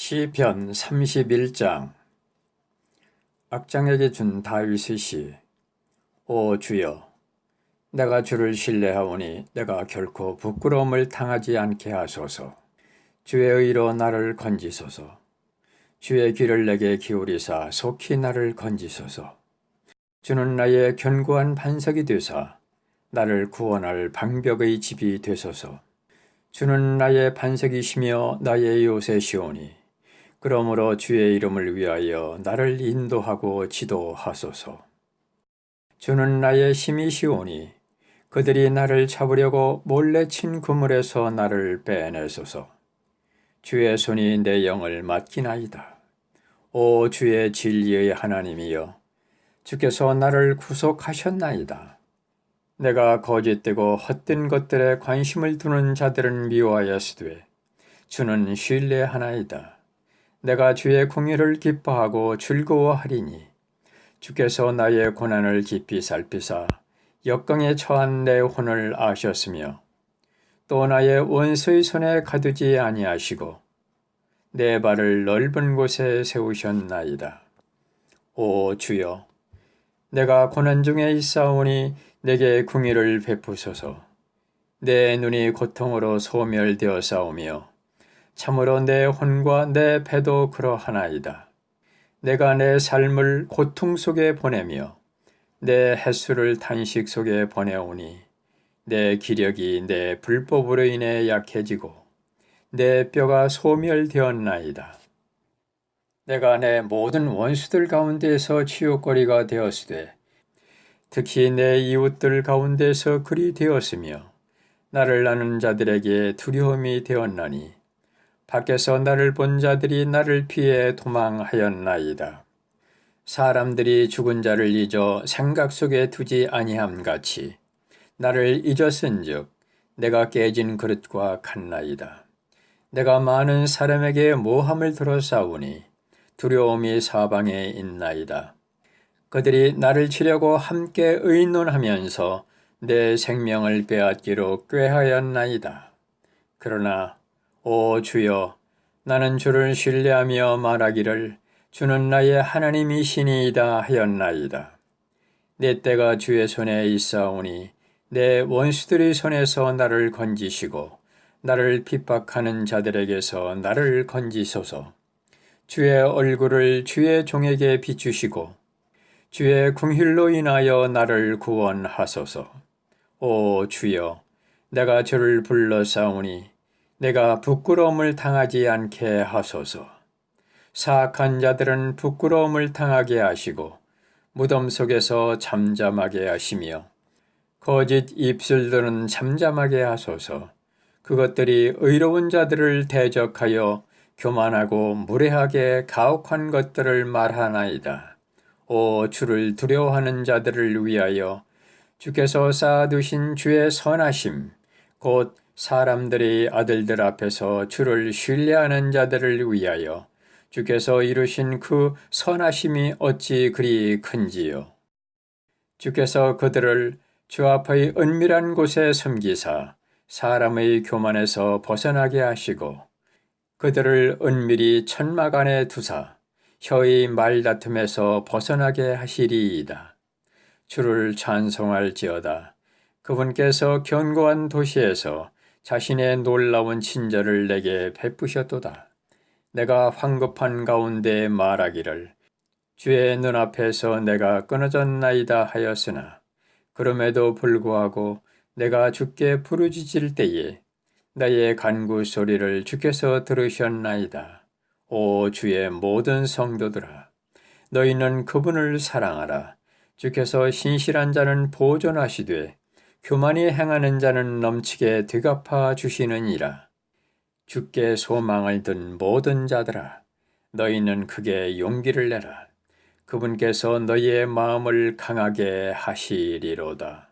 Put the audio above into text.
시편 31장 악장에게 준 다윗의 시. 오 주여, 내가 주를 신뢰하오니 내가 결코 부끄러움을 당하지 않게 하소서. 주의 의로 나를 건지소서. 주의 귀를 내게 기울이사 속히 나를 건지소서. 주는 나의 견고한 반석이 되사 나를 구원할 방벽의 집이 되소서. 주는 나의 반석이시며 나의 요새시오니 그러므로 주의 이름을 위하여 나를 인도하고 지도하소서. 주는 나의 힘이시오니 그들이 나를 잡으려고 몰래 친 그물에서 나를 빼내소서. 주의 손이 내 영을 맡기나이다. 오 주의 진리의 하나님이여 주께서 나를 구속하셨나이다. 내가 거짓되고 헛된 것들에 관심을 두는 자들은 미워하였으되 주는 신뢰하나이다. 내가 주의 공의를 기뻐하고 즐거워하리니 주께서 나의 고난을 깊이 살피사 역경에 처한 내 혼을 아셨으며 또 나의 원수의 손에 가두지 아니하시고 내 발을 넓은 곳에 세우셨나이다. 오 주여 내가 고난 중에 있사오니 내게 궁의를 베푸소서 내 눈이 고통으로 소멸되어 싸우며 참으로 내 혼과 내 배도 그러하나이다. 내가 내 삶을 고통 속에 보내며 내 햇수를 탄식 속에 보내오니 내 기력이 내 불법으로 인해 약해지고 내 뼈가 소멸되었나이다. 내가 내 모든 원수들 가운데서 치욕거리가 되었으되 특히 내 이웃들 가운데서 그리 되었으며 나를 아는 자들에게 두려움이 되었나니 밖에서 나를 본 자들이 나를 피해 도망하였나이다. 사람들이 죽은 자를 잊어 생각 속에 두지 아니함 같이 나를 잊었은즉 내가 깨진 그릇과 같나이다. 내가 많은 사람에게 모함을 들어 싸우니 두려움이 사방에 있나이다. 그들이 나를 치려고 함께 의논하면서 내 생명을 빼앗기로 꾀하였나이다. 그러나 오 주여, 나는 주를 신뢰하며 말하기를 주는 나의 하나님이시니이다 하였나이다. 내 때가 주의 손에 있사오니 내 원수들의 손에서 나를 건지시고 나를 핍박하는 자들에게서 나를 건지소서. 주의 얼굴을 주의 종에게 비추시고 주의 궁힐로 인하여 나를 구원하소서. 오 주여, 내가 주를 불러 싸우니 내가 부끄러움을 당하지 않게 하소서. 사악한 자들은 부끄러움을 당하게 하시고 무덤 속에서 잠잠하게 하시며 거짓 입술들은 잠잠하게 하소서. 그것들이 의로운 자들을 대적하여 교만하고 무례하게 가혹한 것들을 말하나이다. 오 주를 두려워하는 자들을 위하여 주께서 쌓아두신 주의 선하심 곧 사람들이 아들들 앞에서 주를 신뢰하는 자들을 위하여 주께서 이루신 그 선하심이 어찌 그리 큰지요. 주께서 그들을 주 앞의 은밀한 곳에 숨기사 사람의 교만에서 벗어나게 하시고 그들을 은밀히 천막 안에 두사 혀의 말다툼에서 벗어나게 하시리이다. 주를 찬송할지어다. 그분께서 견고한 도시에서 자신의 놀라운 친절을 내게 베푸셨도다. 내가 황급한 가운데 말하기를 주의 눈앞에서 내가 끊어졌나이다 하였으나 그럼에도 불구하고 내가 주께 부르짖을 때에 나의 간구 소리를 주께서 들으셨나이다. 오 주의 모든 성도들아 너희는 그분을 사랑하라. 주께서 신실한 자는 보존하시되 교만이 행하는 자는 넘치게 되갚아 주시느니라. 주께 소망을 든 모든 자들아, 너희는 크게 용기를 내라. 그분께서 너희의 마음을 강하게 하시리로다.